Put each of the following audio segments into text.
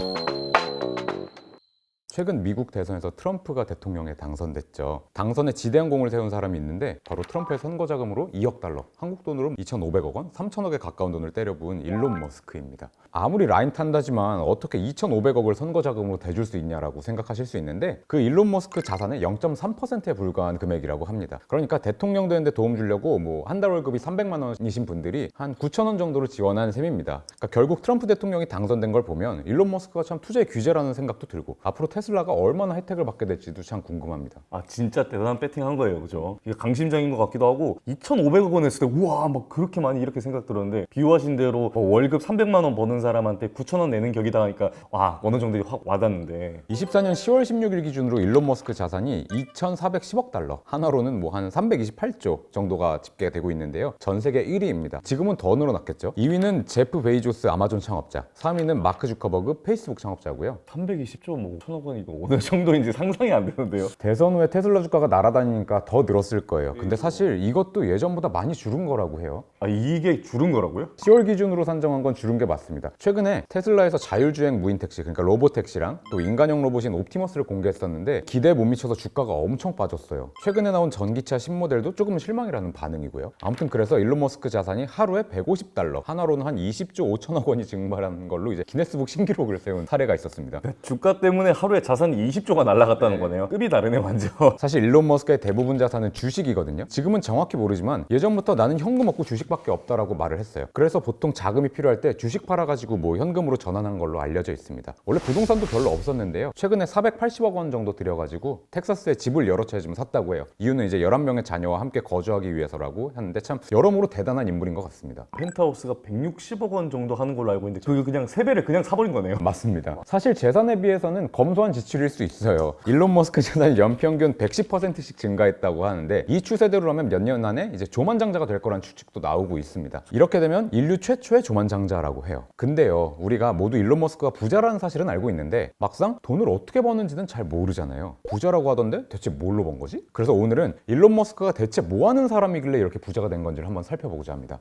Bye. 최근 미국 대선에서 트럼프가 대통령에 당선됐죠. 당선에 지대한 공을 세운 사람이 있는데 바로 트럼프의 선거 자금으로 2억 달러, 한국 돈으로 2,500억 원, 3천억에 가까운 돈을 때려부은 일론 머스크입니다. 아무리 라인 탄다지만 어떻게 2,500억을 선거 자금으로 대줄 수 있냐라고 생각하실 수 있는데 그 일론 머스크 자산의 0.3%에 불과한 금액이라고 합니다. 그러니까 대통령 되는데 도움 주려고 뭐 한 달 월급이 300만 원이신 분들이 한 9천 원 정도를 지원한 셈입니다. 그러니까 결국 트럼프 대통령이 당선된 걸 보면 일론 머스크가 참 투자의 규제라는 생각도 들고 앞으로 테슬라 가 얼마나 혜택을 받게 될지도 참 궁금합니다. 아 진짜 대단한 배팅한 거예요, 그죠? 이게 강심장인 것 같기도 하고 2,500억 원 했을 때 우와 막 그렇게 많이 이렇게 생각 들었는데 비유하신 대로 뭐 월급 300만 원 버는 사람한테 9천 원 내는 격이다 하니까 와 어느 정도 확 와닿는데 24년 10월 16일 기준으로 일론 머스크 자산이 2,410억 달러, 하나로는 뭐 한 328조 정도가 집계되고 있는데요. 전 세계 1위입니다. 지금은 더 늘어났겠죠. 2위는 제프 베이조스 아마존 창업자, 3위는 마크 주커버그 페이스북 창업자고요. 320조 뭐 천억 원 이고 어느 정도인지 상상이 안 되는데요. 대선 후에 테슬라 주가가 날아다니니까 더 늘었을 거예요. 근데 사실 이것도 예전보다 많이 줄은 거라고 해요. 아 이게 줄은 거라고요? 10월 기준으로 산정한 건 줄은 게 맞습니다. 최근에 테슬라에서 자율주행 무인 택시, 그러니까 로봇 택시랑 또 인간형 로봇인 옵티머스를 공개했었는데 기대에 못 미쳐서 주가가 엄청 빠졌어요. 최근에 나온 전기차 신모델도 조금 실망이라는 반응이고요. 아무튼 그래서 일론 머스크 자산이 하루에 150달러, 하나로는 한 20조 5천억 원이 증발한 걸로 이제 기네스북 신기록을 세운 사례가 있었습니다. 주가 때문에 하루에 자산이 20조가 날라갔다는 거네요. 급이 다르네 완전. 사실 일론 머스크의 대부분 자산은 주식이거든요. 지금은 정확히 모르지만 예전부터 나는 현금 없고 주식밖에 없다라고 말을 했어요. 그래서 보통 자금이 필요할 때 주식 팔아가지고 뭐 현금으로 전환한 걸로 알려져 있습니다. 원래 부동산도 별로 없었는데요. 최근에 480억 원 정도 들여가지고 텍사스에 집을 여러 채 좀 샀다고 해요. 이유는 이제 11명의 자녀와 함께 거주하기 위해서라고 하는데 참 여러모로 대단한 인물인 것 같습니다. 펜트하우스가 160억 원 정도 하는 걸로 알고 있는데 그게 그냥 세 배를 그냥 사버린 거네요. 맞습니다. 사실 재산에 비해서는 검소한 지출일 수 있어요. 일론 머스크 재산이 연평균 110%씩 증가했다고 하는데 이 추세대로라면 몇 년 안에 이제 조만장자가 될 거란 추측도 나오고 있습니다. 이렇게 되면 인류 최초의 조만장자라고 해요. 근데요, 우리가 모두 일론 머스크가 부자라는 사실은 알고 있는데 막상 돈을 어떻게 버는지는 잘 모르잖아요. 부자라고 하던데 대체 뭘로 번 거지? 그래서 오늘은 일론 머스크가 대체 뭐 하는 사람이길래 이렇게 부자가 된 건지를 한번 살펴보고자 합니다.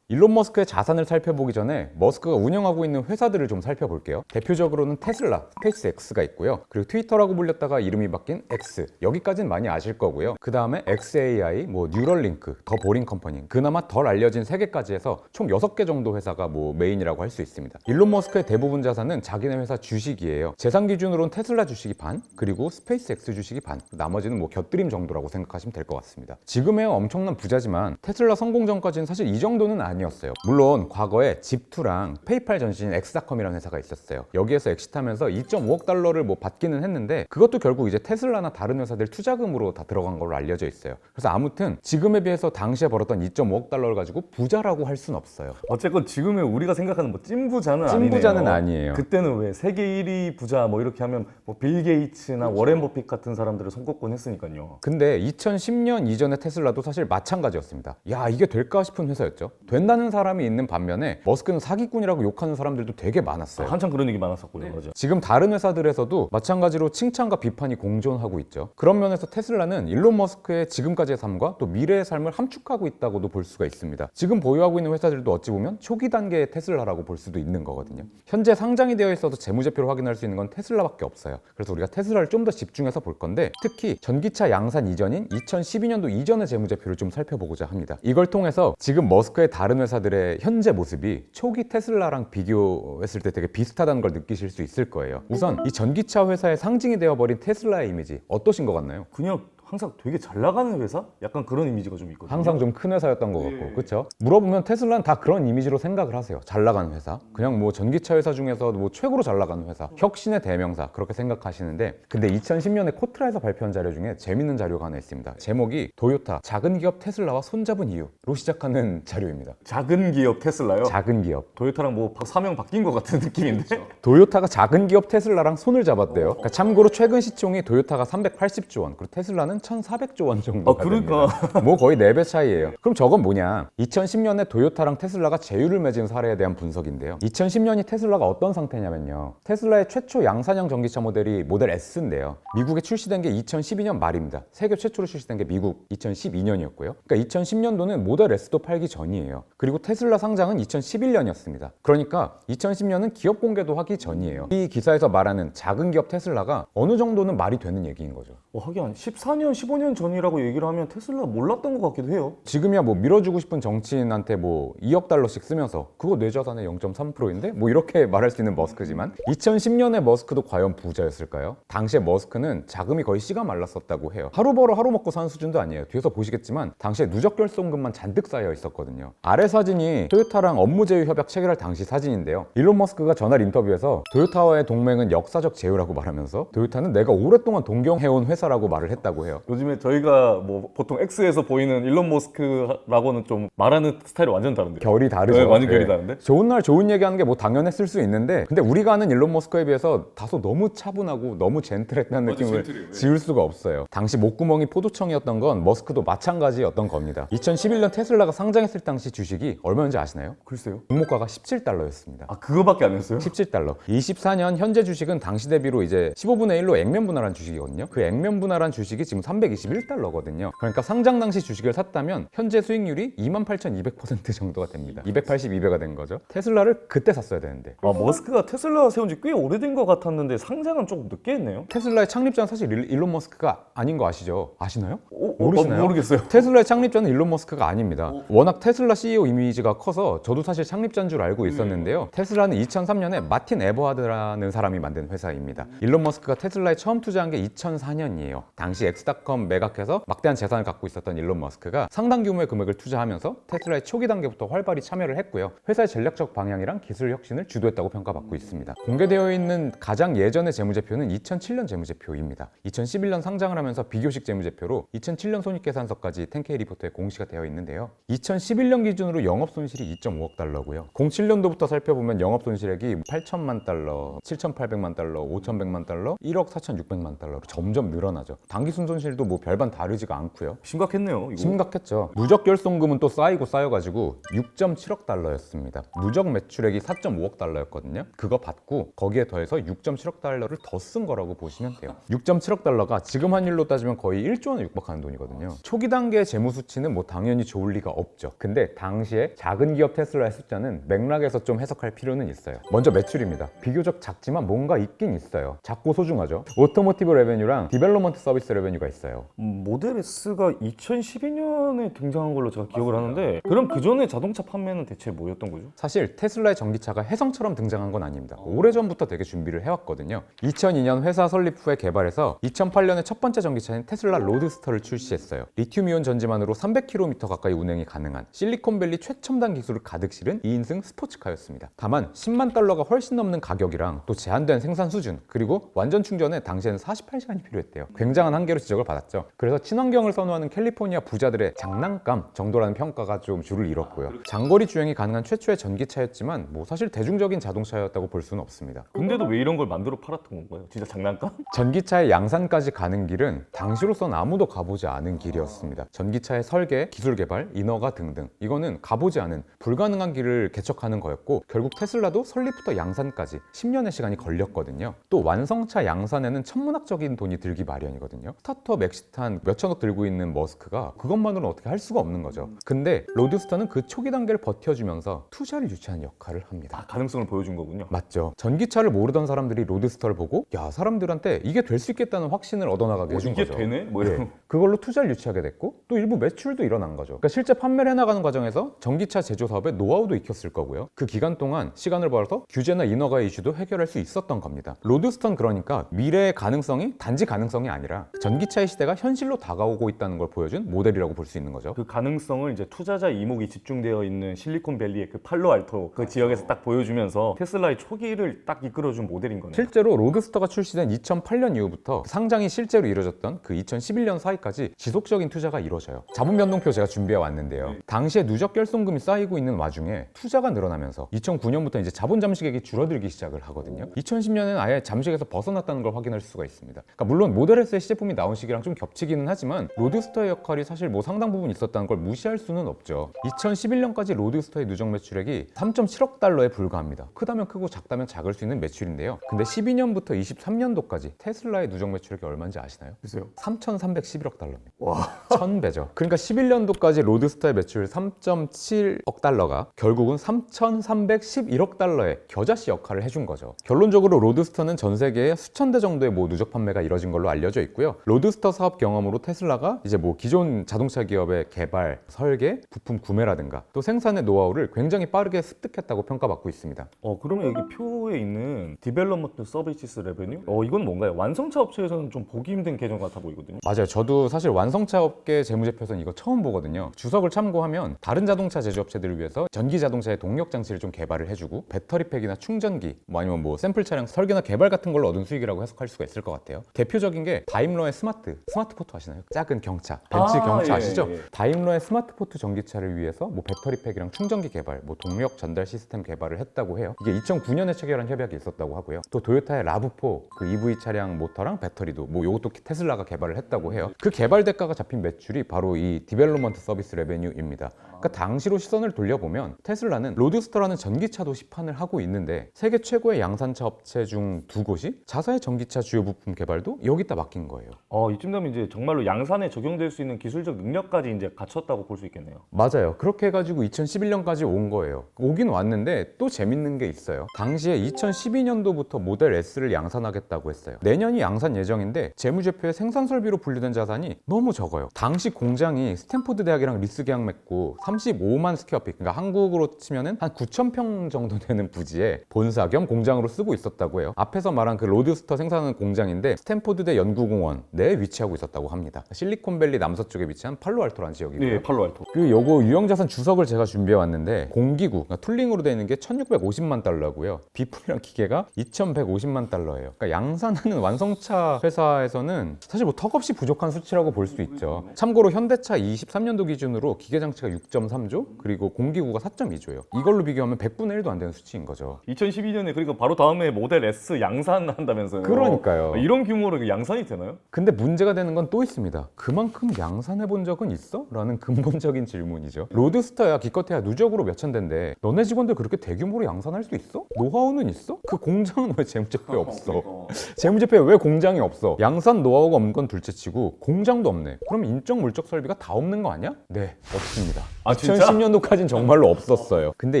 일론 머스크의 자산을 살펴보기 전에 머스크가 운영하고 있는 회사들을 좀 살펴볼게요. 대표적으로는 테슬라, 스페이스X가 있고요. 그리고 트위터라고 불렸다가 이름이 바뀐 X. 여기까지는 많이 아실 거고요. 그 다음에 XAI, 뭐 뉴럴링크, 더 보링 컴퍼니. 그나마 덜 알려진 세 개까지 해서 총 6개 정도 회사가 뭐 메인이라고 할 수 있습니다. 일론 머스크의 대부분 자산은 자기네 회사 주식이에요. 재산 기준으로는 테슬라 주식이 반, 그리고 스페이스X 주식이 반. 나머지는 뭐 곁들임 정도라고 생각하시면 될 것 같습니다. 지금의 엄청난 부자지만 테슬라 성공 전까지는 사실 이 정도는 아니 었어요. 물론 과거에 집투랑 페이팔 전신인 엑스닷컴이라는 회사가 있었어요. 여기에서 엑시트하면서 2.5억 달러를 뭐 받기는 했는데 그것도 결국 이제 테슬라나 다른 회사들 투자금으로 다 들어간 걸로 알려져 있어요. 그래서 아무튼 지금에 비해서 당시에 벌었던 2.5억 달러를 가지고 부자라고 할 순 없어요. 어쨌건 지금의 우리가 생각하는 뭐 찐부자는 아니네요. 찐부자는 아니에요. 그때는 왜 세계 1위 부자 뭐 이렇게 하면 뭐 빌 게이츠나 워렌 버핏 같은 사람들을 손꼽곤 했으니까요. 근데 2010년 이전의 테슬라도 사실 마찬가지였습니다. 야, 이게 될까 싶은 회사였죠. 된 다는 사람이 있는 반면에 머스크는 사기꾼이라고 욕하는 사람들도 되게 많았어요. 한참 그런 얘기 많았었고요. 맞아. 지금 다른 회사들에서도 마찬가지로 칭찬과 비판이 공존하고 있죠. 그런 면에서 테슬라는 일론 머스크의 지금까지의 삶과 또 미래의 삶을 함축하고 있다고도 볼 수가 있습니다. 지금 보유하고 있는 회사들도 어찌 보면 초기 단계의 테슬라라고 볼 수도 있는 거거든요. 현재 상장이 되어 있어서 재무제표를 확인할 수 있는 건 테슬라밖에 없어요. 그래서 우리가 테슬라를 좀 더 집중해서 볼 건데 특히 전기차 양산 이전인 2012년도 이전의 재무제표를 좀 살펴보고자 합니다. 이걸 통해서 지금 머스크의 다른 회사들의 현재 모습이 초기 테슬라랑 비교했을 때 되게 비슷하다는 걸 느끼실 수 있을 거예요. 우선 이 전기차 회사의 상징이 되어버린 테슬라의 이미지 어떠신 것 같나요? 그냥 항상 되게 잘 나가는 회사? 약간 그런 이미지가 좀 있거든요. 항상 좀 큰 회사였던 것 같고 예. 그렇죠? 물어보면 테슬라는 다 그런 이미지로 생각을 하세요. 잘 나가는 회사, 그냥 뭐 전기차 회사 중에서 뭐 최고로 잘 나가는 회사, 혁신의 대명사 그렇게 생각하시는데 근데 2010년에 코트라에서 발표한 자료 중에 재밌는 자료가 하나 있습니다. 제목이 도요타 작은 기업 테슬라와 손잡은 이유로 시작하는 자료입니다. 작은 기업 테슬라요. 작은 기업. 도요타랑 뭐 바- 사명 바뀐 것 같은 느낌인데. 도요타가 작은 기업 테슬라랑 손을 잡았대요. 그러니까 참고로 최근 시총이 도요타가 380조 원, 그리고 테슬라는 테슬라는 1,400조 원 정도. 아, 그러니까. 뭐 거의 4배 차이예요. 그럼 저건 뭐냐? 2010년에 도요타랑 테슬라가 제휴를 맺은 사례에 대한 분석인데요. 2010년이 테슬라가 어떤 상태냐면요. 테슬라의 최초 양산형 전기차 모델이 모델 S인데요. 미국에 출시된 게 2012년 말입니다. 세계 최초로 출시된 게 미국 2012년이었고요. 그러니까 2010년도는 모델 S도 팔기 전이에요. 그리고 테슬라 상장은 2011년이었습니다. 그러니까 2010년은 기업 공개도 하기 전이에요. 이 기사에서 말하는 작은 기업 테슬라가 어느 정도는 말이 되는 얘기인 거죠. 어, 하긴 14년, 15년 전이라고 얘기를 하면 테슬라 몰랐던 것 같기도 해요. 지금이야 뭐 밀어주고 싶은 정치인한테 뭐 2억 달러씩 쓰면서 그거 내 자산의 0.3%인데 뭐 이렇게 말할 수 있는 머스크지만 2010년에 머스크도 과연 부자였을까요? 당시에 머스크는 자금이 거의 씨가 말랐었다고 해요. 하루 벌어 하루 먹고 사는 수준도 아니에요. 뒤에서 보시겠지만 당시에 누적 결손금만 잔뜩 쌓여 있었거든요. 아래 사진이 토요타랑 업무 제휴 협약 체결할 당시 사진인데요. 일론 머스크가 전날 인터뷰에서 토요타와의 동맹은 역사적 제휴라고 말하면서 토요타는 내가 오랫동안 동경해온 회사 라고 말을 했다고 해요. 요즘에 저희가 뭐 보통 X에서 보이는 일론 머스크라고는 좀 말하는 스타일이 완전 다른데. 결이 다르죠. 네, 완전 결이 다른데? 좋은 날 좋은 얘기하는 게 뭐 당연했을 수 있는데, 근데 우리가 아는 일론 머스크에 비해서 다소 너무 차분하고 너무 젠틀했다는 느낌을 지울 수가 없어요. 당시 목구멍이 포도청이었던 건 머스크도 마찬가지였던 겁니다. 2011년 테슬라가 상장했을 당시 주식이 얼마였는지 아시나요? 글쎄요. 공모가가 17달러였습니다. 아 그거밖에 안 했어요? 17달러. 24년 현재 주식은 당시 대비로 이제 15분의 1로 액면 분할한 주식이거든요. 그 액면 분할한 주식이 지금 321달러거든요. 그러니까 상장 당시 주식을 샀다면 현재 수익률이 28,200% 정도가 됩니다. 280, 200가 된 거죠. 테슬라를 그때 샀어야 되는데. 아 머스크가 테슬라 세운 지 꽤 오래된 것 같았는데 상장은 조금 늦게 했네요. 테슬라의 창립자는 사실 일- 일론 머스크가 아닌 거 아시죠? 아시나요? 어, 어, 모르시나요? 어, 모르겠어요. 테슬라의 창립자는 일론 머스크가 아닙니다. 워낙 테슬라 CEO 이미지가 커서 저도 사실 창립자인 줄 알고 있었는데요. 테슬라는 2003년에 마틴 에버하드라는 사람이 만든 회사입니다. 일론 머스크가 테슬라에 처음 투자한 게 2004년 이에요. 당시 엑스닷컴 매각해서 막대한 재산을 갖고 있었던 일론 머스크가 상당 규모의 금액을 투자하면서 테슬라의 초기 단계부터 활발히 참여를 했고요. 회사의 전략적 방향이랑 기술 혁신을 주도했다고 평가받고 있습니다. 공개되어 있는 가장 예전의 재무제표는 2007년 재무제표입니다. 2011년 상장을 하면서 비교식 재무제표로 2007년 손익계산서까지 10K 리포트에 공시가 되어 있는데요. 2011년 기준으로 영업 손실이 2.5억 달러고요. 07년도부터 살펴보면 영업 손실액이 8천만 달러, 7,800만 달러, 5,100만 달러, 1억 4,600만 달러로 점점 늘어 나죠. 단기 순손실도 뭐 별반 다르지가 않고요. 심각했네요. 이거. 심각했죠. 누적 결손금은 또 쌓이고 쌓여가지고 6.7억 달러였습니다. 누적 매출액이 4.5억 달러였거든요. 그거 받고 거기에 더해서 6.7억 달러를 더 쓴 거라고 보시면 돼요. 6.7억 달러가 지금 환율로 따지면 거의 1조 원에 육박하는 돈이거든요. 초기 단계의 재무 수치는 뭐 당연히 좋을 리가 없죠. 근데 당시에 작은 기업 테슬라의 숫자는 맥락에서 좀 해석할 필요는 있어요. 먼저 매출입니다. 비교적 작지만 뭔가 있긴 있어요. 작고 소중하죠. 오토모티브 레베뉴랑 디벨 로먼트 서비스 레베뉴가 있어요. 음, 모델 S가 2012년에 등장한 걸로 제가 기억을 하는데 그럼 그 전에 자동차 판매는 대체 뭐였던 거죠? 사실 테슬라의 전기차가 혜성처럼 등장한 건 아닙니다. 오래전부터 되게 준비를 해왔거든요. 2002년 회사 설립 후에 개발해서 2008년에 첫 번째 전기차인 테슬라 로드스터를 출시했어요. 리튬이온 전지만으로 300km 가까이 운행이 가능한 실리콘밸리 최첨단 기술을 가득 실은 2인승 스포츠카였습니다. 다만 10만 달러가 훨씬 넘는 가격이랑 또 제한된 생산 수준 그리고 완전 충전에 당시에는 48시간이 필요했대요. 굉장한 한계로 지적을 받았죠. 그래서 친환경을 선호하는 캘리포니아 부자들의 장난감 정도라는 평가가 좀 줄을 잃었고요. 장거리 주행이 가능한 최초의 전기차였지만 뭐 사실 대중적인 자동차였다고 볼 수는 없습니다. 근데도 왜 이런 걸 만들어 팔았던 건가요? 진짜 장난감? 전기차의 양산까지 가는 길은 당시로선 아무도 가보지 않은 길이었습니다. 전기차의 설계, 기술 개발, 인허가 등등 이거는 가보지 않은 불가능한 길을 개척하는 거였고 결국 테슬라도 설립부터 양산까지 10년의 시간이 걸렸거든요. 또 완성차 양산에는 천문학적인 돈이 들기 마련 이거든요. 스타트업 엑시탄 몇천억 들고 있는 머스크가 그것만으로는 어떻게 할 수가 없는 거죠. 근데 로드스터는 그 초기 단계를 버텨주면서 투자를 유치하는 역할을 합니다. 아, 가능성을 보여준 거군요. 맞죠. 전기차를 모르던 사람들이 로드스터를 보고 야 사람들한테 이게 될 수 있겠다는 확신을 얻어나가게 어, 해준 이게 거죠. 되네? 뭐 네. 이런. 그걸로 투자를 유치하게 됐고 또 일부 매출도 일어난 거죠. 그러니까 실제 판매를 해나가는 과정에서 전기차 제조 사업에 노하우도 익혔을 거고요. 그 기간 동안 시간을 벌어서 규제나 인허가 이슈도 해결할 수 있었던 겁니다. 로드스턴 그러니까 미래의 가능성이 단지 가능성이 아니라 전기차의 시대가 현실로 다가오고 있다는 걸 보여준 모델이라고 볼 수 있는 거죠. 그 가능성을 이제 투자자 이목이 집중되어 있는 실리콘밸리의 그 팔로알토 그 지역에서 딱 보여주면서 테슬라의 초기를 딱 이끌어준 모델인 거네요. 실제로 로드스터가 출시된 2008년 이후부터 상장이 실제로 이루어졌던 그 2011년 사이까지 지속적인 투자가 이루어져요. 자본 변동표 제가 준비해 왔는데요. 당시에 누적 결손금이 쌓이고 있는 와중에 투자가 늘어나면서 2009년부터 이제 자본 잠식액이 줄어들기 시작을 하거든요. 2010년에는 아예 잠식에서 벗어났다는 걸 확인할 수가 있습니다. 그러니까 물론 모델 S의 시제품이 나온 시기랑 좀 겹치기는 하지만 로드스터의 역할이 사실 뭐 상당 부분 있었다는 걸 무시할 수는 없죠. 2011년까지 로드스터의 누적 매출액이 3.7억 달러에 불과합니다. 크다면 크고 작다면 작을 수 있는 매출인데요. 근데 12년부터 23년도까지 테슬라의 누적 매출액이 얼마인지 아시나요? 글쎄요. 3,311억 달러입니다. 와. 1000배죠. 그러니까 11년도까지 로드스터의 매출 3.7억 달러가 결국은 3,311억 달러의 겨자씨 역할을 해준 거죠. 결론적으로 로드스터는 전 세계에 수천 대 정도의 뭐 누적 판매가 이뤄진 걸로 알려 져 있고요. 로드스터 사업 경험으로 테슬라가 이제 뭐 기존 자동차 기업의 개발, 설계, 부품 구매라든가 또 생산의 노하우를 굉장히 빠르게 습득했다고 평가받고 있습니다. 어 그러면 여기 표에 있는 디벨롭먼트 서비스 레베뉴? 어 이건 뭔가요? 완성차 업체에서는 좀 보기 힘든 계정 같아 보이거든요. 맞아요. 저도 사실 완성차 업계 재무제표에서는 이거 처음 보거든요. 주석을 참고하면 다른 자동차 제조업체들을 위해서 전기 자동차의 동력 장치를 좀 개발을 해주고 배터리팩이나 충전기, 뭐 아니면 뭐 샘플 차량 설계나 개발 같은 걸로 얻은 수익이라고 해석할 수가 있을 것 같아요. 대표적인 게 다임러의 스마트, 스마트 포트 아시나요? 작은 경차, 벤츠 아, 경차 예, 아시죠? 예. 다임러의 스마트 포트 전기차를 위해서 뭐 배터리 팩이랑 충전기 개발, 뭐 동력 전달 시스템 개발을 했다고 해요. 이게 2009년에 체결한 협약이 있었다고 하고요. 또 도요타의 라브4 그 EV 차량 모터랑 배터리도 뭐 요것도 테슬라가 개발을 했다고 해요. 그 개발 대가가 잡힌 매출이 바로 이 디벨롭먼트 서비스 레베뉴입니다. 그러니까 당시로 시선을 돌려보면 테슬라는 로드스터라는 전기차도 시판을 하고 있는데 세계 최고의 양산차 업체 중 두 곳이 자사의 전기차 주요 부품 개발도 여기다 맡긴 거예요. 어 이쯤 되면 이제 정말로 양산에 적용될 수 있는 기술적 능력까지 이제 갖췄다고 볼 수 있겠네요. 맞아요. 그렇게 해가지고 2011년까지 온 거예요. 오긴 왔는데 또 재밌는 게 있어요. 당시에 2012년도부터 모델 S를 양산하겠다고 했어요. 내년이 양산 예정인데 재무제표에 생산 설비로 분류된 자산이 너무 적어요. 당시 공장이 스탠포드 대학이랑 리스 계약 맺고 35만 스퀘어핏, 그러니까 한국으로 치면은 한 9천 평 정도 되는 부지에 본사 겸 공장으로 쓰고 있었다고 해요. 앞에서 말한 그 로드스터 생산하는 공장인데 스탠포드대 연구공원 내에 위치하고 있었다고 합니다. 실리콘밸리 남서쪽에 위치한 팔로알토라는 지역이고요. 네, 팔로알토. 그 요거 유형자산 주석을 제가 준비해 왔는데 공기구 그러니까 툴링으로 되어 있는 게 1650만 달러고요 비품이랑 기계가 2150만 달러예요 그러니까 양산하는 완성차 회사에서는 사실 뭐 턱없이 부족한 수치라고 볼 수 있죠 참고로 현대차 23년도 기준으로 기계 장치가 6.3조 그리고 공기구가 4.2조예요 이걸로 비교하면 100분의 1도 안 되는 수치인 거죠 2012년에 그리고 바로 다음에 모델 S 양산한다면서요. 그러니까요. 어, 이런 규모로 그 양산이 되나요? 근데 문제가 되는 건 또 있습니다. 그만큼 양산해 본 적은 있어? 라는 근본적인 질문이죠. 로드스터야 기껏해야 누적으로 몇천 대인데 너네 직원들 그렇게 대규모로 양산할 수 있어? 노하우는 있어? 그 공장은 왜 재무제표에 없어? 재무제표에 왜 공장이 없어? 양산 노하우가 없는 건 둘째치고 공장도 없네. 그럼 인적 물적 설비가 다 없는 거 아니야? 네, 없습니다. 아, 진짜? 2010년도까지는 정말로 없었어요. 근데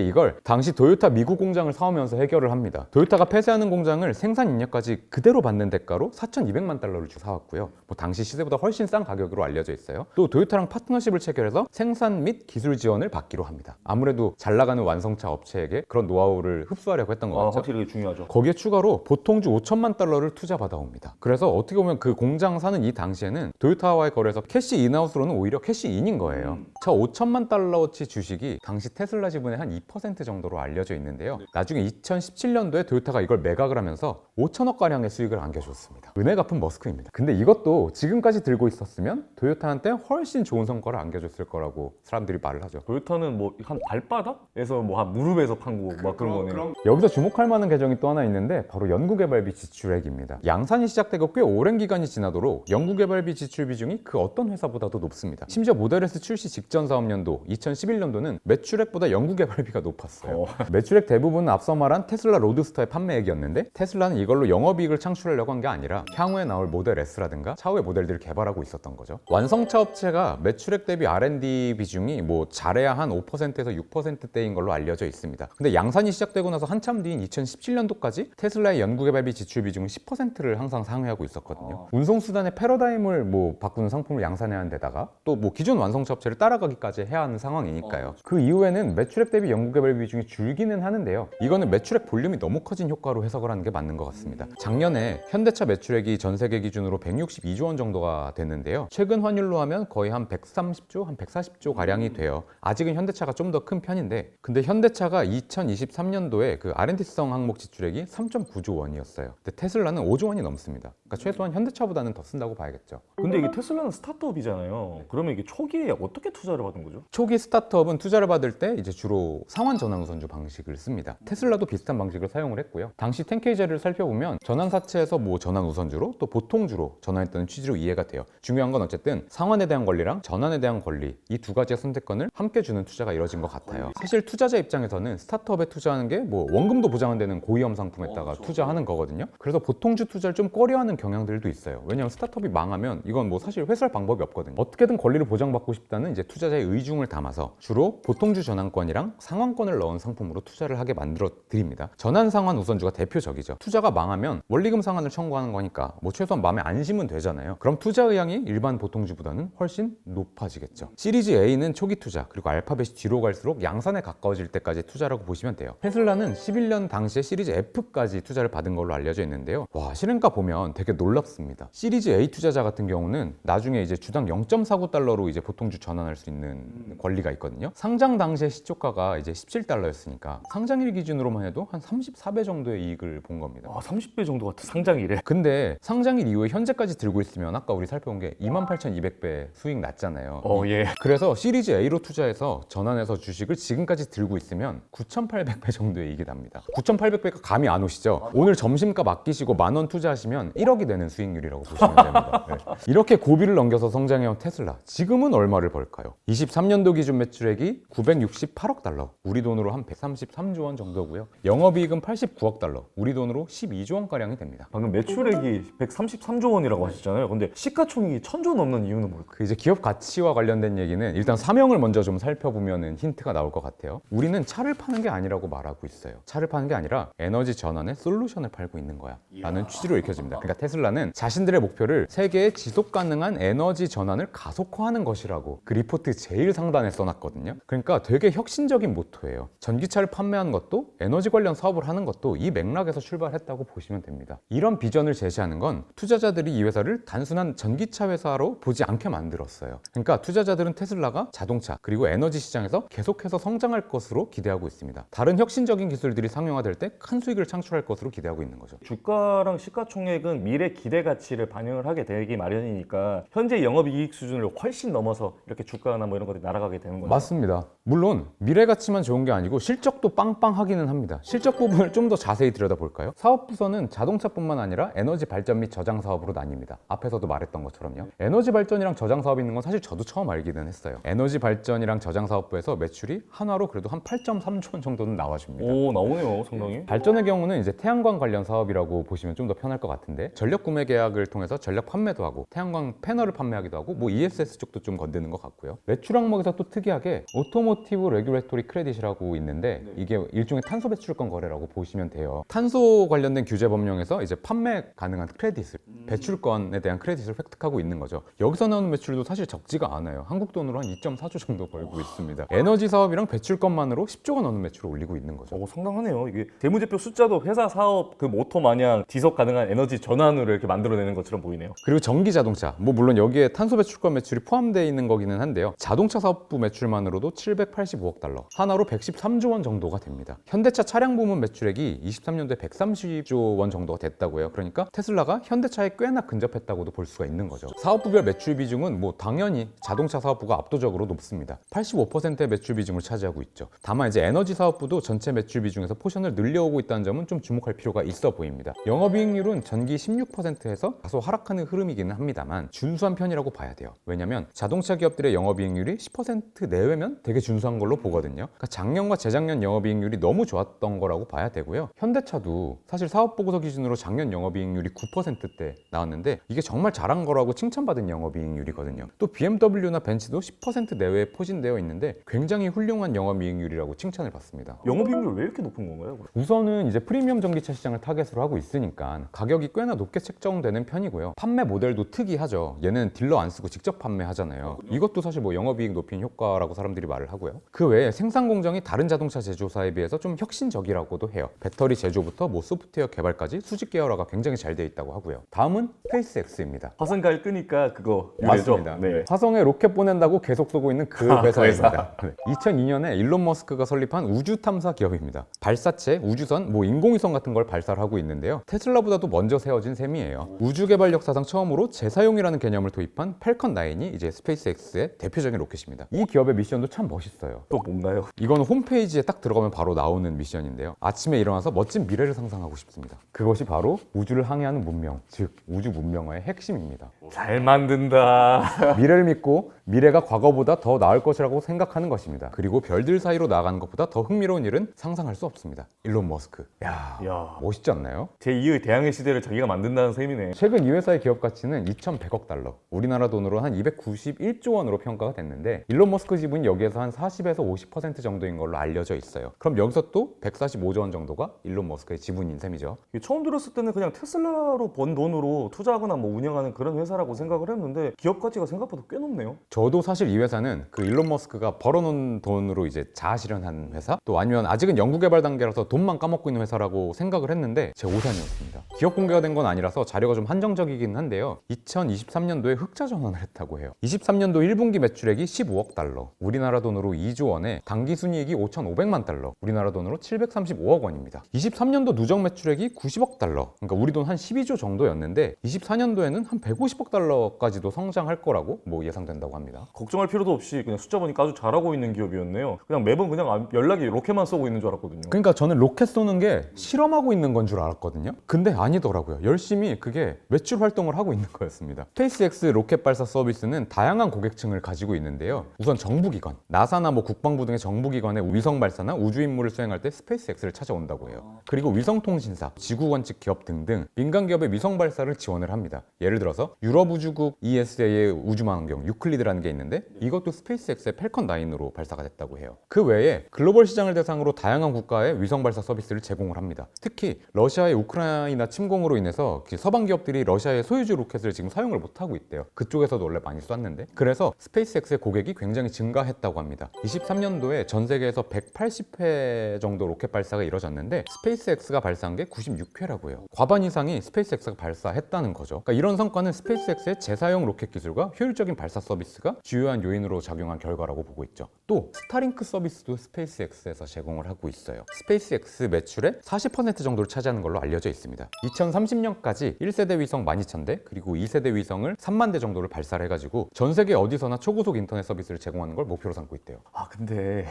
이걸 당시 도요타 미국 공장을 사오면서 해결을 합니다. 도요타가 폐쇄하는 공장을 생산 인력까지 그대로 받는 대가로 4,200만 달러를 주고 사왔고요. 뭐 당시 시세보다 훨씬 싼 가격으로 알려져 있어요. 또 도요타랑 파트너십을 체결해서 생산 및 기술 지원을 받기로 합니다. 아무래도 잘 나가는 완성차 업체에게 그런 노하우를 흡수하려고 했던 것 아, 같죠. 확실히 중요하죠. 거기에 추가로 보통주 5천만 달러를 투자 받아옵니다. 그래서 어떻게 보면 그 공장 사는 이 당시에는 도요타와의 거래에서 캐시 인아웃으로는 오히려 캐시 인인 거예요. 저 5천만 달러 어치 주식이 당시 테슬라 지분의 한 2% 정도로 알려져 있는데요. 나중에 2017년도에 도요타가 이걸 매각을 하면서 5천억 가량의 수익을 안겨줬습니다. 은혜 갚은 머스크입니다. 근데 이것도 지금까지 들고 있었으면 도요타한테 훨씬 좋은 성과를 안겨줬을 거라고 사람들이 말을 하죠. 도요타는 뭐 한 발바닥에서 뭐 한 무릎에서 판고 막 그런 거네요. 여기서 주목할 만한 개정이 또 하나 있는데 바로 연구개발비 지출액입니다. 양산이 시작되고 꽤 오랜 기간이 지나도록 연구개발비 지출 비중이 그 어떤 회사보다도 높습니다. 심지어 모델 S 출시 직전 사업년도 2011년도는 매출액보다 연구개발비가 높았어요. 어. 매출액 대부분은 앞서 말한 테슬라 로드스터의 판매액이었는데 테슬라는 이걸로 영업이익을 창출하려고 한 게 아니라 향후에 나올 모델 S라든가 차후의 모델들을 개발하고 있었던 거죠. 완성차 업체가 매출액 대비 R&D 비중이 뭐 잘해야 한 5%에서 6%대인 걸로 알려져 있습니다. 근데 양산이 시작되고 나서 한참 뒤인 2017년도까지 테슬라의 연구개발비 지출 비중은 10%를 항상 상회하고 있었거든요. 운송수단의 패러다임을 뭐 바꾸는 상품을 양산해야 하는 데다가 또 뭐 기존 완성차 업체를 따라가기까지 해야 하는 상황이니까요. 그 이후에는 매출액 대비 연구개발 비중이 줄기는 하는데요. 이거는 매출액 볼륨이 너무 커진 효과로 해석을 하는 게 맞는 것 같습니다. 작년에 현대차 매출액이 전 세계 기준으로 162조 원 정도가 됐는데요. 최근 환율로 하면 거의 한 130조, 한 140조 가량이 돼요. 아직은 현대차가 좀 더 큰 편인데, 근데 현대차가 2023년도에 그 R&D성 항목 지출액이 3.9조 원이었어요. 근데 테슬라는 5조 원이 넘습니다. 그러니까 최소한 현대차보다는 더 쓴다고 봐야겠죠. 근데 이게 테슬라는 스타트업이잖아요. 그러면 이게 초기에 어떻게 투자를 받은 거죠? 초기 스타트업은 투자를 받을 때 이제 주로 상환 전환 우선주 방식을 씁니다. 테슬라도 비슷한 방식을 사용을 했고요. 당시 10K제를 살펴보면 전환 사채에서 뭐 전환 우선주로 또 보통주로 전환했다는 취지로 이해가 돼요. 중요한 건 어쨌든 상환에 대한 권리랑 전환에 대한 권리 이 두 가지의 선택권을 함께 주는 투자가 이뤄진 것 같아요. 사실 투자자 입장에서는 스타트업에 투자하는 게 뭐 원금도 보장 안 되는 고위험 상품에다가 투자하는 거거든요. 그래서 보통주 투자를 좀 꺼려하는 경향들도 있어요. 왜냐하면 스타트업이 망하면 이건 뭐 사실 회수할 방법이 없거든요. 어떻게든 권리를 보장받고 싶다는 이제 투자자의 의중을 담아서 주로 보통주 전환권이랑 상환권을 넣은 상품으로 투자를 하게 만들어 드립니다. 전환 상환 우선주가 대표적이죠. 투자가 망하면 원리금 상환을 청구하는 거니까 뭐 최소한 마음에 안심은 되잖아요. 그럼 투자 의향이 일반 보통주보다는 훨씬 높아지겠죠. 시리즈 A는 초기 투자 그리고 알파벳이 뒤로 갈수록 양산에 가까워질 때까지 투자라고 보시면 돼요. 테슬라는 11년 당시에 시리즈 F까지 투자를 받은 걸로 알려져 있는데요. 와 실행가 보면 되게 놀랍습니다. 시리즈 A 투자자 같은 경우는 나중에 이제 주당 0.49달러로 이제 보통주 전환할 수 있는 권리가 있거든요. 상장 당시의 시초가가 이제 17달러였으니까 상장일 기준으로만 해도 한 34배 정도의 이익을 본 겁니다. 아, 30배 정도가 상장이래. 근데 상장일 이후에 현재까지 들고 있으면 아까 우리 살펴본 게 28,200배 수익 났잖아요. 어, 예. 그래서 시리즈 A로 투자해서 전환해서 주식을 지금까지 들고 있으면 9,800배 정도의 이익이 납니다. 9,800배가 감이 안 오시죠? 오늘 점심값 아끼시고 만 원 투자하시면 1억 이 되는 수익률이라고 보시면 됩니다. 네. 이렇게 고비를 넘겨서 성장해온 테슬라. 지금은 얼마를 벌까요? 23년도 기준 매출액이 968억 달러. 우리 돈으로 한 133조 원 정도고요. 영업이익은 89억 달러. 우리 돈으로 12조 원가량이 됩니다. 방금 매출액이 133조 원이라고 하셨잖아요. 근데 시가총액이 1000조 넘는 이유는 뭘까요? 그 이제 기업 가치와 관련된 얘기는 일단 사명을 먼저 좀 살펴보면 힌트가 나올 것 같아요. 우리는 차를 파는 게 아니라고 말하고 있어요. 차를 파는 게 아니라 에너지 전환의 솔루션을 팔고 있는 거야. 라는 취지로 읽혀집니다. 그러니까 테슬라는 자신들의 목표를 세계의 지속 가능한 에너지 전환을 가속화하는 것이라고 그 리포트 제일 상단에 써놨거든요. 그러니까 되게 혁신적인 모토예요. 전기차를 판매하는 것도 에너지 관련 사업을 하는 것도 이 맥락에서 출발했다고 보시면 됩니다. 이런 비전을 제시하는 건 투자자들이 이 회사를 단순한 전기차 회사로 보지 않게 만들었어요. 그러니까 투자자들은 테슬라가 자동차 그리고 에너지 시장에서 계속해서 성장할 것으로 기대하고 있습니다. 다른 혁신적인 기술들이 상용화될 때 큰 수익을 창출할 것으로 기대하고 있는 거죠. 주가랑 시가총액은 미래 기대 가치를 반영을 하게 되기 마련이니까 현재 영업 이익 수준을 훨씬 넘어서 이렇게 주가나 뭐 이런 것들이 날아가게 되는 거죠. 맞습니다. 물론 미래 가치만 좋은 게 아니고 실적도 빵빵하기는 합니다. 실적 부분을 좀 더 자세히 들여다볼까요? 사업 부서는 자동차뿐만 아니라 에너지 발전 및 저장 사업으로 나뉩니다. 앞에서도 말했던 것처럼요. 에너지 발전이랑 저장 사업이 있는 건 사실 저도 처음 알기는 했어요. 에너지 발전이랑 저장 사업부에서 매출이 한화로 그래도 한 8.3조 원 정도는 나와줍니다. 오 나오네요 상당히. 발전의 경우는 이제 태양광 관련 사업이라고 보시면 좀 더 편할 것 같은데 전력 구매 계약을 통해서 전력 판매도 하고 태양광 패널을 판매하기도 하고 뭐 ESS 쪽도 좀 건드는 것 같고요. 매출 항목에서 또 특이하게 오토모티브 레귤레토리 크레딧이라고 있는데 이게 일종의 탄소 배출권 거래라고 보시면 돼요. 탄소 관련된 규제 법령에서 이제 판매 가능한 크레딧을 배출권에 대한 크레딧을 획득하고 있는 거죠. 여기서 나오는 매출도 사실 적지가 않아요. 한국 돈으로 한 2.4조 정도 벌고 있습니다. 에너지 사업이랑 배출권만으로 10조가 넘는 매출을 올리고 있는 거죠. 오 상당하네요. 이게 재무제표 숫자도 회사 사업 그 모토 마냥 지속 가능한 에너지 전환 으로 이렇게 만들어내는 것처럼 보이네요. 그리고 전기 자동차. 뭐 물론 여기에 탄소 배출권 매출이 포함되어 있는 거기는 한데요. 자동차 사업부 매출만으로도 785억 달러. 하나로 113조 원 정도가 됩니다. 현대차 차량 부문 매출액이 23년도에 130조 원 정도가 됐다고요. 그러니까 테슬라가 현대차에 꽤나 근접했다고도 볼 수가 있는 거죠. 사업부별 매출 비중은 뭐 당연히 자동차 사업부가 압도적으로 높습니다. 85%의 매출 비중을 차지하고 있죠. 다만 이제 에너지 사업부도 전체 매출 비중에서 포션을 늘려오고 있다는 점은 좀 주목할 필요가 있어 보입니다. 영업이익률은 전기 16% 에서 다소 하락하는 흐름이기는 합니다만 준수한 편이라고 봐야 돼요. 왜냐면 자동차 기업들의 영업이익률이 10% 내외면 되게 준수한 걸로 보거든요. 그러니까 작년과 재작년 영업이익률이 너무 좋았던 거라고 봐야 되고요. 현대차도 사실 사업 보고서 기준으로 작년 영업이익률이 9%대 나왔는데 이게 정말 잘한 거라고 칭찬받은 영업이익률이거든요. 또 BMW나 벤츠도 10% 내외에 포진되어 있는데 굉장히 훌륭한 영업이익률이라고 칭찬을 받습니다. 영업이익률 왜 이렇게 높은 건가요? 우선은 이제 프리미엄 전기차 시장을 타겟으로 하고 있으니까 가격이 꽤나 높게 책정되는 편이고요. 판매 모델도 특이하죠. 얘는 딜러 안 쓰고 직접 판매하잖아요. 이것도 사실 뭐 영업이익 높이는 효과라고 사람들이 말을 하고요. 그 외에 생산 공정이 다른 자동차 제조사에 비해서 좀 혁신적이라고도 해요. 배터리 제조부터 뭐 소프트웨어 개발까지 수직 계열화가 굉장히 잘 돼 있다고 하고요. 다음은 스페이스X입니다. 화성 갈 끄니까 그거 유래죠? 맞습니다. 네. 화성에 로켓 보낸다고 계속 쏘고 있는 그 아, 그 회사입니다. 네. 2002년에 일론 머스크가 설립한 우주 탐사 기업입니다. 발사체, 우주선, 뭐 인공위성 같은 걸 발사를 하고 있는데요. 테슬라보다도 먼저 세워진 셈이에요. 우주 개발 역사상 처음으로 재사용이라는 개념을 도입한 펠컨 9이 이제 스페이스X의 대표적인 로켓입니다. 이 기업의 미션도 참 멋있어요. 또 뭔가요? 이거는 홈페이지에 딱 들어가면 바로 나오는 미션인데요. 아침에 일어나서 멋진 미래를 상상하고 싶습니다. 그것이 바로 우주를 항해하는 문명, 즉 우주 문명화의 핵심입니다. 잘 만든다. 미래를 믿고 미래가 과거보다 더 나을 것이라고 생각하는 것입니다. 그리고 별들 사이로 나가는 것보다 더 흥미로운 일은 상상할 수 없습니다. 일론 머스크. 야, 야. 멋있지 않나요? 제2의 대항해 시대를 자기가 만든다는 셈이네. 최근 이 회사의 기업 가치는 2,100억 달러, 우리나라 돈으로 한 291조 원으로 평가가 됐는데 일론 머스크 지분이 여기에서 한 40에서 50% 정도인 걸로 알려져 있어요. 그럼 여기서 또 145조 원 정도가 일론 머스크의 지분인 셈이죠. 처음 들었을 때는 그냥 테슬라로 번 돈으로 투자하거나 뭐 운영하는 그런 회사라고 생각을 했는데 기업 가치가 생각보다 꽤 높네요. 저도 사실 이 회사는 그 일론 머스크가 벌어놓은 돈으로 이제 자아 실현한 회사 또 아니면 아직은 연구개발 단계라서 돈만 까먹고 있는 회사라고 생각을 했는데 제 오산이었습니다. 기업 공개가 된 건 아니라서 자료가 좀 한정적이긴 한데요. 2023년도에 흑자 전환을 했다고 해요. 23년도 1분기 매출액이 15억 달러, 우리나라 돈으로 2조 원에 당기 순이익이 5,500만 달러, 우리나라 돈으로 735억 원입니다. 23년도 누적 매출액이 90억 달러, 그러니까 우리 돈 한 12조 정도였는데 24년도에는 한 150억 달러까지도 성장할 거라고 뭐 예상된다고 합니다. 걱정할 필요도 없이 그냥 숫자 보니까 아주 잘하고 있는 기업이었네요. 그냥 매번 그냥 안- 연락이 로켓만 쏘고 있는 줄 알았거든요. 그러니까 저는 로켓 쏘는 게 실험하고 있는 건 줄 알았거든요. 근데 아니더라고요. 열심히 그게 매출 활동을 하고 있는 거였습니다. 스페이스X 로켓 발사 서비스는 다양한 고객층을 가지고 있는데요. 우선 정부기관, 나사나 뭐 국방부 등의 정부기관의 위성 발사나 우주 임무를 수행할 때 스페이스X를 찾아온다고 해요. 그리고 위성통신사, 지구건축 기업 등등 민간 기업의 위성 발사를 지원을 합니다. 예를 들어서 유럽 우주국 ESA의 우주망원경 유클리드라는 게 있는데 이것도 스페이스X의 펠컨 9으로 발사가 됐다고 해요. 그 외에 글로벌 시장을 대상으로 다양한 국가의 위성 발사 서비스를 제공을 합니다. 특히 러시아의 우크라이나 침공으로 인해서 그 서방 기업들이 러시아의 소유주 로켓을 지금 사용을 못 하고 있대요. 그쪽에서도 원래 많이 쐈는데 그래서 스페이스X의 고객이 굉장히 증가했다고 합니다. 23년도에 전 세계에서 180회 정도 로켓 발사가 이뤄졌는데 스페이스X가 발사한 게 96회라고 해요. 과반 이상이 스페이스X가 발사했다는 거죠. 그러니까 이런 성과는 스페이스X의 재사용 로켓 기술과 효율적인 발사 서비스가 주요한 요인으로 작용한 결과라고 보고 있죠. 또 스타링크 서비스도 스페이스X에서 제공을 하고 있어요. 스페이스X 매출의 40% 정도를 차지하는 걸로 알려져 있습니다. 2030년까지 1세대 위성 12,000대 그리고 2세대 위성을 3만 대 정도를 발사를 해가지고 전 세계 어디서나 초고속 인터넷 서비스를 제공하는 걸 목표로 삼고 있대요. 아 근데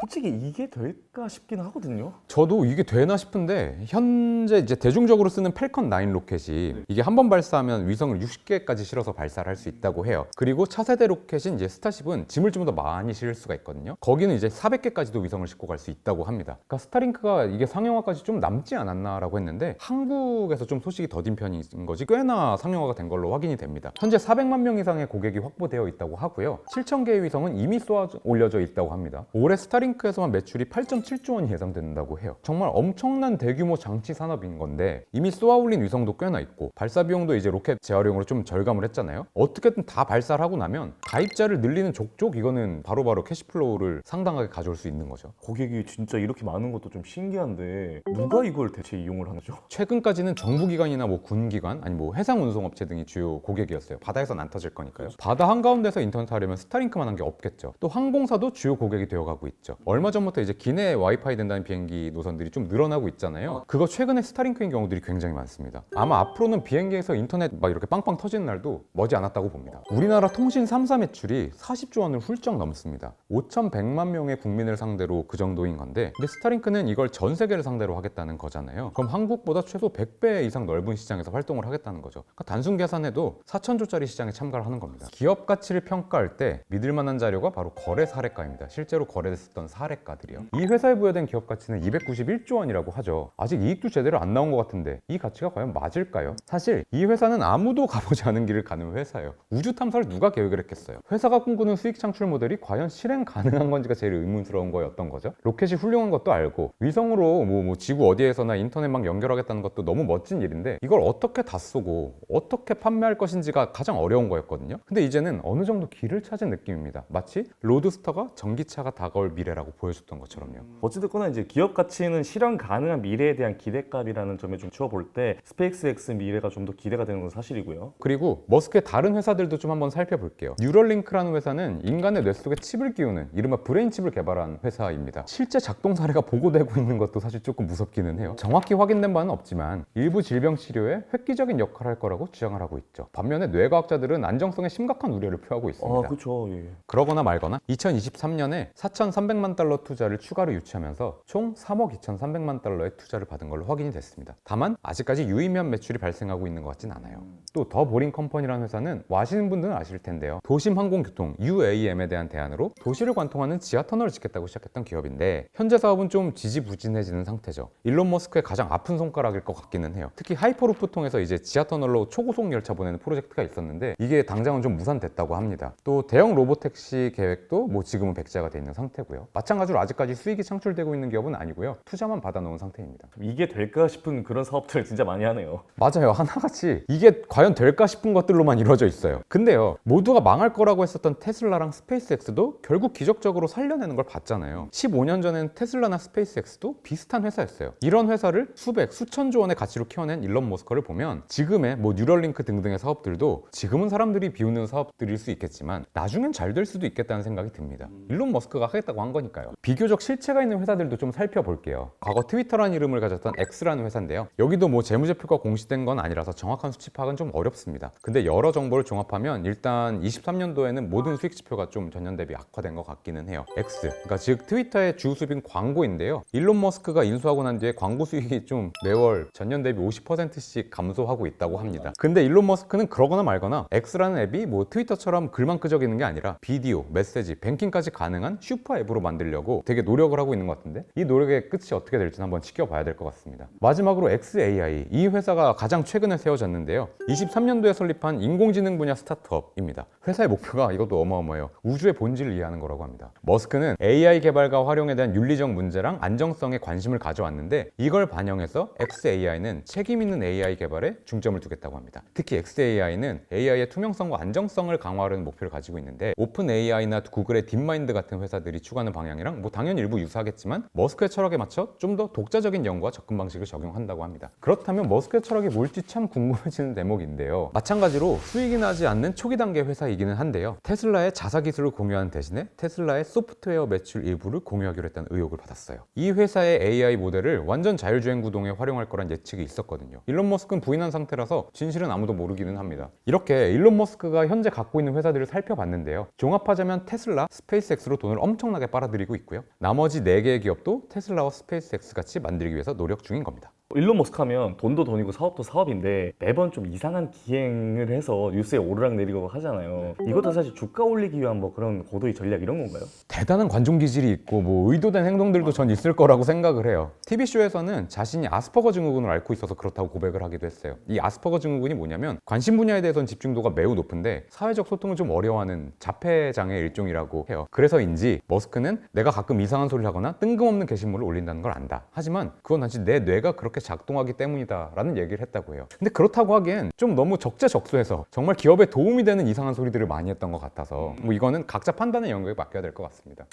솔직히 이게 될까 싶긴 하거든요. 저도 이게 되나 싶은데 현재 이제 대중적으로 쓰는 펠컨 9 로켓이 이게 한 번 발사하면 위성을 60개까지 실어서 발사를 할 수 있다고 해요. 그리고 차세대 로켓인 이제 스타쉽은 짐을 좀 더 많이 실을 수가 있거든요. 거기는 이제 400개까지도 위성을 싣고 갈 수 있다고 합니다. 그러니까 스타링크가 이게 상용화까지 좀 남지 않았나라고 했는데 한국에서 좀 소식이 더딘 편인 거지 꽤나 상용화가 된 걸로 확인이 됩니다. 현재 400만 명 이상의 고객이 확보되어 있다고 하고요. 7천 개의 위성은 이미 쏘아 올려져 있다고 합니다. 올해 스타링크에서만 매출이 8.7조 원이 예상된다고 해요. 정말 엄청난 대규모 장치 산업인 건데 이미 쏘아 올린 위성도 꽤나 있고 발사 비용도 이제 로켓 재활용으로 좀 절감을 했잖아요. 어떻게든 다 발사를 하고 나면 가입자를 늘리는 족족 이거는 바로바로 캐시플로우를 상당하게 가져올 수 있는 거죠. 고객이 진짜 이렇게 많은 것도 좀 신기한데 누가 이걸 대체 이용을 하죠? 최근까지는 정부기관이나 뭐 군기관 아니 뭐 해상 운송업체 등이 주요 고객이었어요. 바다에선 안 터질 거니까요. 바다 한가운데서 인터넷 하려면 스타링크만 한 게 없겠죠. 또 항공사도 주요 고객이 되어가고 있죠. 얼마 전부터 이제 기내에 와이파이 된다는 비행기 노선들이 좀 늘어나고 있잖아요. 그거 최근에 스타링크인 경우들이 굉장히 많습니다. 아마 앞으로는 비행기에서 인터넷 막 이렇게 빵빵 터지는 날도 머지 않았다고 봅니다. 우리나라 통신 3사 매출이 40조 원을 훌쩍 넘습니다. 5,100만 명의 국민을 상대로 그 정도인 건데 근데 스타링크는 이걸 전 세계를 상대로 하겠다는 거잖아요. 그럼 한국보다 최소 100배 이상 넓은 시장에서 활동을 하겠다는 거죠. 그러니까 단순 계산해도 4천조짜리 시장에 참가를 하는 겁니다. 기업 가치를 평가할 때 믿을 만한 자료가 바로 거래 사례가입니다. 실제로 거래됐었던 사례가들이요. 이 회사에 부여된 기업 가치는 291조 원이라고 하죠. 아직 이익도 제대로 안 나온 것 같은데 이 가치가 과연 맞을까요? 사실 이 회사는 아무도 가보지 않은 길을 가는 회사예요. 우주 탐사를 누가 계획을 했겠어요? 회사가 꿈꾸는 수익 창출 모델이 과연 실행 가능한 건지가 제일 의문스러운 거였던 거죠. 로켓이 훌륭한 것도 알고 위성으로 뭐, 뭐 지구 어디에서나 인터넷망 연결하겠다는 것도 너무 멋진 일인데 이걸 어떻게 다 쏘고 어떻게 판매할 것인지가 가장 어려운 거였거든요. 근데 이제는 어느 정도 길을 찾은 느낌입니다. 마치 로드스터가 전기차가 다가올 미래라고 보여줬던 것처럼요. 어찌됐거나 이제 기업 가치는 실현 가능한 미래에 대한 기대값이라는 점에 좀 치워볼 때 스페이스X 미래가 좀 더 기대가 되는 건 사실이고요. 그리고 머스크의 다른 회사들도 좀 한번 살펴볼게요. 뉴럴링크라는 회사는 인간의 뇌 속에 칩을 끼우는 이른바 브레인 칩을 개발한 회사입니다. 실제 작동 사례가 보고되고 있는 것도 사실 조금 무섭기는 해요. 정확히 확인된 바는 없지만 일부 질병 치료에 획기적인 역할을 할 거라고 주장을 하고 있죠. 반면에 뇌과학자들은 안정성에 심각한 우려를 표하고 있습니다. 아 그쵸 예. 그러거나 말거나 2023년에 4,300만 달러 투자를 추가로 유치하면서 총 3억 2,300만 달러의 투자를 받은 걸로 확인이 됐습니다. 다만 아직까지 유의미한 매출이 발생하고 있는 것 같진 않아요. 또 더 보링 컴퍼니라는 회사는 뭐 아시는 분들은 아실 텐데요. 도심 항공교통 UAM에 대한 대안으로 도시를 관통하는 지하 터널을 짓겠다고 시작했던 기업인데 현재 사업은 좀 지지부진해지는 상태죠. 일론 머스크의 가장 아픈 손가락일 것 같기는 해요. 특히 하이퍼루프 통해서 이제 지하 터널로 초고속 열차 보내는 프로젝트가 있었는데 이게 당장은 좀 무산됐다고 합니다. 또 대형 로보택시 계획도 뭐 지금은 백지화가 돼 있는 상태고요. 마찬가지로 아직까지 수익이 창출되고 있는 기업은 아니고요. 투자만 받아놓은 상태입니다. 이게 될까 싶은 그런 사업들을 진짜 많이 하네요 맞아요. 하나같이 이게 과연 될까 싶은 것들로만 이루어져 있어요. 근데요, 모두가 망할 거라고 했었던 테슬라랑 스페이스X도 결국 기적적으로 살려내는 걸 봤잖아요. 15년 전엔 테슬라나 스페이스X도 비슷한 회사였어요. 이런 회사를 수백, 수천조 원의 가치로 키워낸 일론 머스크를 보면 지금의 뭐 뉴럴링크 등등의 사업들도 지금은 사람들이 비우는 사업들일 수 있겠지만 나중엔 잘 될 수도 있겠다는 생각이 듭니다. 일론 머스크가 하겠다고 한 거니까요. 비교적 실체가 있는 회사들도 좀 살펴볼게요. 과거 트위터라는 이름을 가졌던 X라는 회사인데요. 여기도 뭐 재무제표가 공시된 건 아니라서 정확한 수치 파악은 좀 어렵습니다. 근데 여러 정보를 종합하면 일단 23 년도에는 모든 수익 지표가 좀 전년 대비 악화된 것 같기는 해요. X, 그러니까 즉 트위터의 주 수입인 광고인데요. 일론 머스크가 인수하고 난 뒤에 광고 수익이 좀 매월 전년 대비 50%씩 감소하고 있다고 합니다. 근데 일론 머스크는 그러거나 말거나 X라는 앱이 뭐 트위터처럼 글만 끄적이는 게 아니라 비디오, 메시지, 뱅킹까지 가능한 슈퍼 앱으로 만들려고 되게 노력을 하고 있는 것 같은데 이 노력의 끝이 어떻게 될지 는 한번 지켜봐야 될 것 같습니다. 마지막으로 XAI 이 회사가 가장 최근에 세워졌는데요. 23년도에 설립한 인공지능 분야 스타트업입니다. 회사 의 목표가 이것도 어마어마해요. 우주의 본질을 이해하는 거라고 합니다. 머스크는 AI 개발과 활용에 대한 윤리적 문제랑 안정성에 관심을 가져왔는데 이걸 반영해서 XAI는 책임 있는 AI 개발에 중점을 두겠다고 합니다. 특히 XAI는 AI의 투명성과 안정성을 강화하려는 목표를 가지고 있는데 오픈 AI나 구글의 딥마인드 같은 회사들이 추구하는 방향이랑 뭐 당연히 일부 유사하겠지만 머스크의 철학에 맞춰 좀 더 독자적인 연구와 접근 방식을 적용한다고 합니다. 그렇다면 머스크의 철학이 뭘지 참 궁금해지는 대목인데요. 마찬가지로 수익이 나지 않는 초기 단계 회사이 기는 한데요. 테슬라의 자사 기술을 공유하는 대신에 테슬라의 소프트웨어 매출 일부를 공유하기로 했다는 의혹을 받았어요. 이 회사의 AI 모델을 완전 자율주행 구동에 활용할 거란 예측이 있었거든요. 일론 머스크는 부인한 상태라서 진실은 아무도 모르기는 합니다. 이렇게 일론 머스크가 현재 갖고 있는 회사들을 살펴봤는데요. 종합하자면 테슬라, 스페이스X로 돈을 엄청나게 빨아들이고 있고요. 나머지 4개의 기업도 테슬라와 스페이스X 같이 만들기 위해서 노력 중인 겁니다. 일론 머스크 하면 돈도 돈이고 사업도 사업인데 매번 좀 이상한 기행을 해서 뉴스에 오르락 내리고 하잖아요. 이것도 사실 주가 올리기 위한 뭐 그런 고도의 전략 이런 건가요? 대단한 관종 기질이 있고 뭐 의도된 행동들도 전 있을 거라고 생각을 해요. TV쇼에서는 자신이 아스퍼거 증후군을 앓고 있어서 그렇다고 고백을 하기도 했어요. 이 아스퍼거 증후군이 뭐냐면 관심 분야에 대해서는 집중도가 매우 높은데 사회적 소통을 좀 어려워하는 자폐 장애 일종이라고 해요. 그래서인지 머스크는 내가 가끔 이상한 소리를 하거나 뜬금없는 게시물을 올린다는 걸 안다. 하지만 그건 단지 내 뇌가 그렇게 작동하기 때문이다라는 얘기를 했다고 해요. 근데 그렇다고 하기엔 좀 너무 적재적소해서 정말 기업에 도움이 되는 이상한 소리들을 많이 했던 것 같아서 뭐 이거는 각자 판단의 영역에 맡겨야 될 것 같습니다.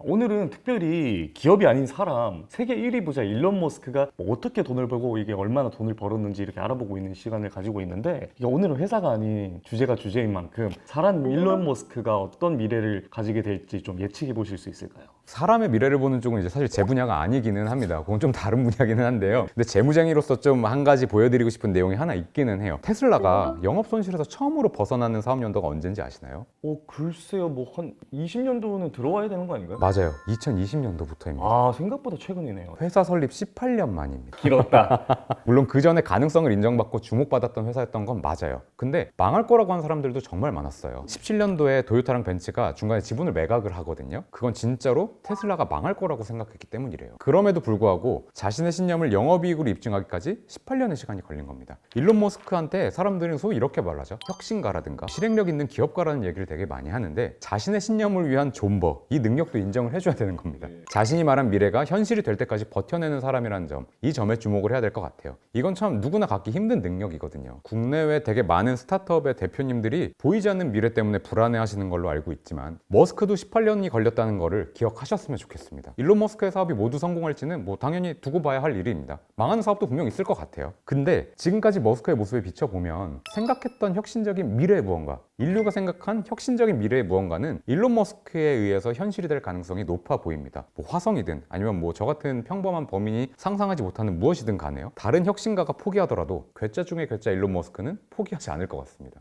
오늘은 특별히 기업이 아닌 사람 세계 1위 부자 일론 머스크가 뭐 어떻게 돈을 벌고 이게 얼마나 돈을 벌었는지 이렇게 알아보고 있는 시간을 가지고 있는데 이게 오늘은 회사가 아닌 주제가 주제인 만큼 사람 일론 머스크가 어떤 미래를 가지게 될지 좀 예측해 보실 수 있을까요? 사람의 미래를 보는 쪽은 이제 사실 제 분야가 아니기는 합니다. 그건 좀 다른 분야기는 한데요. 근데 재무장이로서 좀 한 가지 보여드리고 싶은 내용이 하나 있기는 해요. 테슬라가 영업 손실에서 처음으로 벗어나는 사업 연도가 언젠지 아시나요? 어 글쎄요 뭐 한 20년도는 들어와야 되는 거 아닌가요? 맞아요. 2020년도부터입니다. 아 생각보다 최근이네요. 회사 설립 18년 만입니다. 길었다. 물론 그 전에 가능성을 인정받고 주목받았던 회사였던 건 맞아요. 근데 망할 거라고 한 사람들도 정말 많았어요. 17년도에 도요타랑 벤츠가 중간에 지분을 매각을 하거든요. 그건 진짜로 테슬라가 망할 거라고 생각했기 때문이래요. 그럼에도 불구하고 자신의 신념을 영업이익으로 입증하기까지 18년의 시간이 걸린 겁니다. 일론 머스크한테 사람들은 소위 이렇게 말하죠. 혁신가라든가 실행력 있는 기업가라는 얘기를 되게 많이 하는데 자신의 신념을 위한 존버, 이 능력도 인정을 해줘야 되는 겁니다. 자신이 말한 미래가 현실이 될 때까지 버텨내는 사람이라는 점, 이 점에 주목을 해야 될 것 같아요. 이건 참 누구나 갖기 힘든 능력이거든요. 국내외 되게 많은 스타트업의 대표님들이 보이지 않는 미래 때문에 불안해 하시는 걸로 알고 있지만 머스크도 18년이 걸렸다는 거를 기억하셔야 하셨으면 좋겠습니다. 일론 머스크의 사업이 모두 성공할지는 뭐 당연히 두고 봐야 할 일입니다. 망하는 사업도 분명 있을 것 같아요. 근데 지금까지 머스크의 모습에 비춰보면 생각했던 혁신적인 미래의 무언가, 인류가 생각한 혁신적인 미래의 무언가는 일론 머스크에 의해서 현실이 될 가능성이 높아 보입니다. 뭐 화성이든 아니면 뭐 저 같은 평범한 범인이 상상하지 못하는 무엇이든 간에요. 다른 혁신가가 포기하더라도 괴짜 중에 괴짜 일론 머스크는 포기하지 않을 것 같습니다.